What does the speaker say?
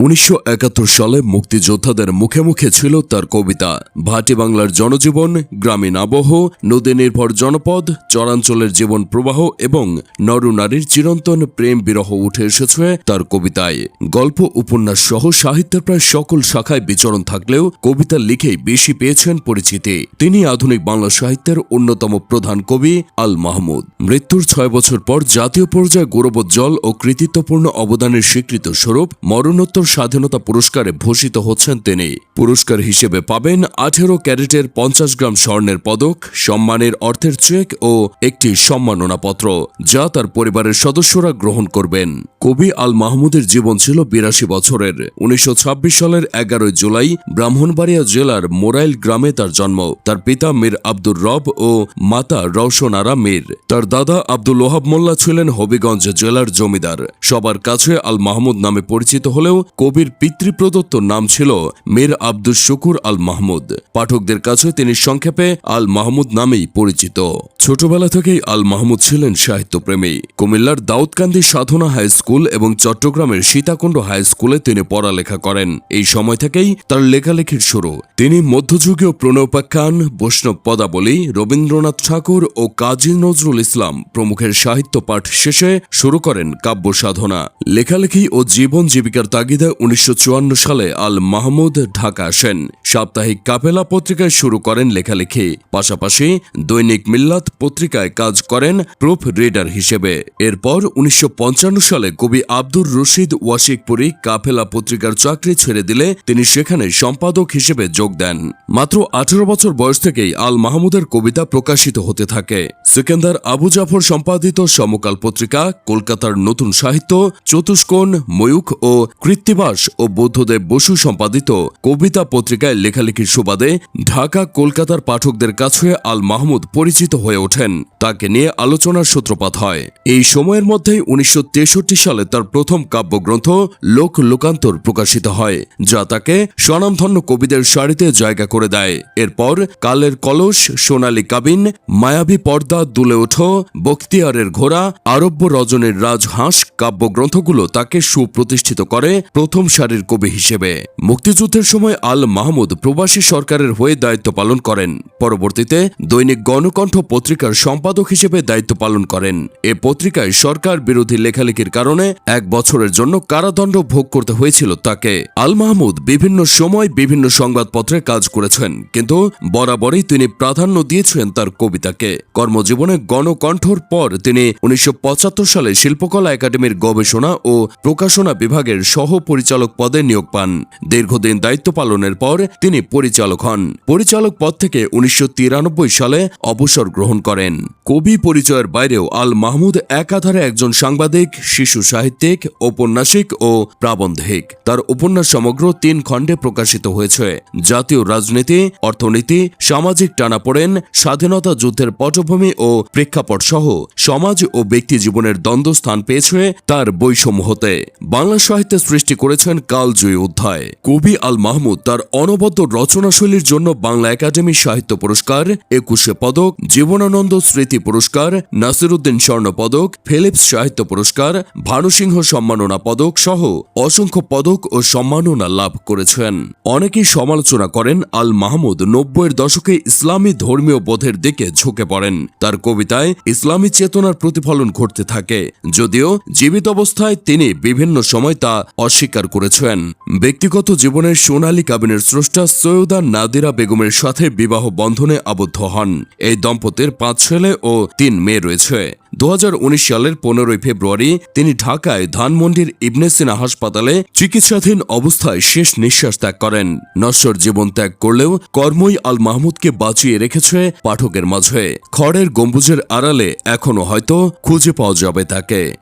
উনিশশো একাত্তর সালে মুক্তিযোদ্ধাদের মুখে মুখে ছিল তার কবিতা। ভাটি বাংলার জনজীবন, গ্রামীণ আবহ নদী নির্ভর জনপদ, চরাঞ্চলের জীবন প্রবাহ এবং নরনারীর চিরন্তন প্রেম বিরহ উঠে এসেছে তার কবিতায়। গল্প, উপন্যাস সহ সাহিত্যের প্রায় সকল শাখায় বিচরণ থাকলেও কবিতা লিখেই বেশি পেয়েছেন পরিচিতি। তিনি আধুনিক বাংলা সাহিত্যের অন্যতম প্রধান কবি আল মাহমুদ। মৃত্যুর ছয় বছর পর জাতীয় পর্যায়ে গৌরবোজ্জ্বল ও কৃতিত্বপূর্ণ অবদানের স্বীকৃত স্বরূপ মরণোত্তর স্বাধীনতা পুরস্কারে ভূষিত হচ্ছেন তিনি। পুরস্কার হিসেবে পাবেন আঠেরো ক্যারেটের পঞ্চাশ গ্রাম স্বর্ণের পদক, সম্মানের অর্থের চেক ও একটি সম্মাননাপত্র, যা তার পরিবারের সদস্যরা গ্রহণ করবেন। কবি আল মাহমুদের জীবন ছিল বিরাশি বছরের। উনিশশো ছাব্বিশ সালের এগারোই জুলাই ব্রাহ্মণবাড়িয়া জেলার মোরাইল গ্রামে তার জন্ম। তার পিতা মীর আব্দুর রব ও মাতা রওশন আরা মীর। তার দাদা আব্দুল ওহাব মোল্লা ছিলেন হবিগঞ্জ জেলার জমিদার। সবার কাছে আল মাহমুদ নামে পরিচিত হলেও কবির পিতৃপ্রদত্ত নাম ছিল মীর আব্দুল শুকুর আল মাহমুদ। পাঠকদের কাছে তিনি সংক্ষেপে আল মাহমুদ নামেই পরিচিত। ছোটবেলা থেকেই আল মাহমুদ ছিলেন সাহিত্যপ্রেমী। কুমিল্লার দাউদকান্দি সাধনা হাই স্কুল এবং চট্টগ্রামের সীতাকুণ্ড হাই স্কুলে তিনি পড়ালেখা করেন। এই সময় থেকেই তার লেখালেখির শুরু। তিনি মধ্যযুগীয় প্রণয়োপাখ্যান, বৈষ্ণব পদাবলী, রবীন্দ্রনাথ ঠাকুর ও কাজী নজরুল ইসলাম প্রমুখের সাহিত্য পাঠ শেষে শুরু করেন কাব্য সাধনা। লেখালেখি ও জীবন জীবিকার তাগিদে উনিশশো চুয়ান্ন সালে আল মাহমুদ ঢাকা আসেন। সাপ্তাহিক কাপেলা পত্রিকায় শুরু করেন লেখালেখি। পাশাপাশি দৈনিক মিল্লাত পত্রিকায় কাজ করেন প্রুফ রিডার হিসেবে। এরপর উনিশশো পঞ্চান্ন সালে কবি আব্দুর রশিদ ওয়াশিকপুরী কাফেলা পত্রিকার চাকরি ছেড়ে দিলে তিনি সেখানে সম্পাদক হিসেবে যোগ দেন। মাত্র আঠারো বছর বয়স থেকেই আল মাহমুদের কবিতা প্রকাশিত হতে থাকে। সিকেন্দার আবু জাফর সম্পাদিত সমকাল পত্রিকা, কলকাতার নতুন সাহিত্য, চতুষ্কোণ, ময়ূখ ও কৃত্তিবাস ও বৌদ্ধদেব বসু সম্পাদিত কবিতা পত্রিকায় লেখালেখির সুবাদে ঢাকা কলকাতার পাঠকদের কাছে আল মাহমুদ পরিচিত হয়ে ওঠেন। তাকে নিয়ে আলোচনার সূত্রপাত হয়। এই সময়ের মধ্যেই উনিশশো সালে তার প্রথম কাব্যগ্রন্থ লোক লোকান্তর প্রকাশিত হয়, যা তাকে স্বনামধন্য কবিদের সারিতে জায়গা করে দেয়। এরপর কালের কলস, সোনালী কাবিন, মায়াবী পর্দা দুলে ওঠো বখতিয়ারের ঘোড়া, আরব্য রজনের রাজহাঁস কাব্যগ্রন্থগুলো তাকে সুপ্রতিষ্ঠিত করে প্রথম সারির কবি হিসেবে। মুক্তিযুদ্ধের সময় আল মাহমুদ প্রবাসী সরকারের হয়ে দায়িত্ব পালন করেন। পরবর্তীতে দৈনিক গণকণ্ঠ পত্রিকার সম্পাদক হিসেবে দায়িত্ব পালন করেন। এ পত্রিকায় সরকার বিরোধী লেখালেখির কারণে এক বছরের জন্য কারাদণ্ড ভোগ করতে হয়েছিল তাকে। আল মাহমুদ বিভিন্ন সময় বিভিন্ন সংবাদপত্রে কাজ করেছেন, কিন্তু বরাবরই তিনি প্রাধান্য দিয়েছেন তার কবিতাকে। কর্মজীবনে গণকণ্ঠর পর তিনি উনিশশো পঁচাত্তর সালে শিল্পকলা একাডেমির গবেষণা ও প্রকাশনা বিভাগের সহ পরিচালক পদে নিয়োগ পান। দীর্ঘদিন দায়িত্ব পালনের পর তিনি পরিচালক হন। পরিচালক পদ থেকে উনিশশো তিরানব্বই সালে অবসর গ্রহণ করেন। কবি পরিচয়ের বাইরেও আল মাহমুদ একাধারে একজন সাংবাদিক, শিশু সাহিত্যিক, ঔপন্যাসিক ও প্রাবন্ধিক। তার উপন্যাস সমগ্র তিন খণ্ডে প্রকাশিত হয়েছে। জাতীয় রাজনীতি, অর্থনীতি, সামাজিক টানাপোড়েন, স্বাধীনতা যুদ্ধের পটভূমি ও প্রেক্ষাপট সহ সমাজ ও ব্যক্তি জীবনের দ্বন্দ্ব স্থান পেয়েছে তার বইসমূহতে বাংলা সাহিত্যে সৃষ্টি করেছেন কালজয়ী অধ্যায়। কবি আল মাহমুদ তার অনবদ্য রচনাশৈলীর জন্য বাংলা একাডেমি সাহিত্য পুরস্কার, একুশে পদক জীবনানন্দ স্মৃতি পুরস্কার, নাসিরুদ্দিন স্বর্ণ পদক, ফিলিপস সাহিত্য পুরস্কার ভানুসিংহ সম্মাননা পদক সহ অসংখ্য পদক ও সম্মাননা লাভ করেছেন। অনেকেই সমালোচনা করেন, আল মাহমুদ নব্বইয়ের দশকে ইসলামী ধর্মীয় বোধের দিকে ঝুঁকে পড়েন। তার কবিতায় ইসলামী চেতনার প্রতিফলন ঘটতে থাকে, যদিও জীবিত অবস্থায় তিনি বিভিন্ন সময় তা অস্বীকার করেছেন। ব্যক্তিগত জীবনের সোনালী কাবিনের স্রষ্টা সৈয়দা নাদিরা বেগমের সাথে বিবাহ বন্ধনে আবদ্ধ হন। এই দম্পতির পাঁচ ছেলে ও তিন মেয়ে রয়েছে। দু হাজার উনিশ সালের পনেরোই ফেব্রুয়ারি তিনি ঢাকায় ধানমন্ডির ইবনে সিনা হাসপাতালে চিকিৎসাধীন অবস্থায় শেষ নিঃশ্বাস ত্যাগ করেন। নশ্বর জীবন ত্যাগ করলেও কর্মই আল মাহমুদকে বাঁচিয়ে রেখেছে পাঠকের মাঝে। খড়ের গম্বুজের আড়ালে এখনও হয়তো খুঁজে পাওয়া যাবে তাকে।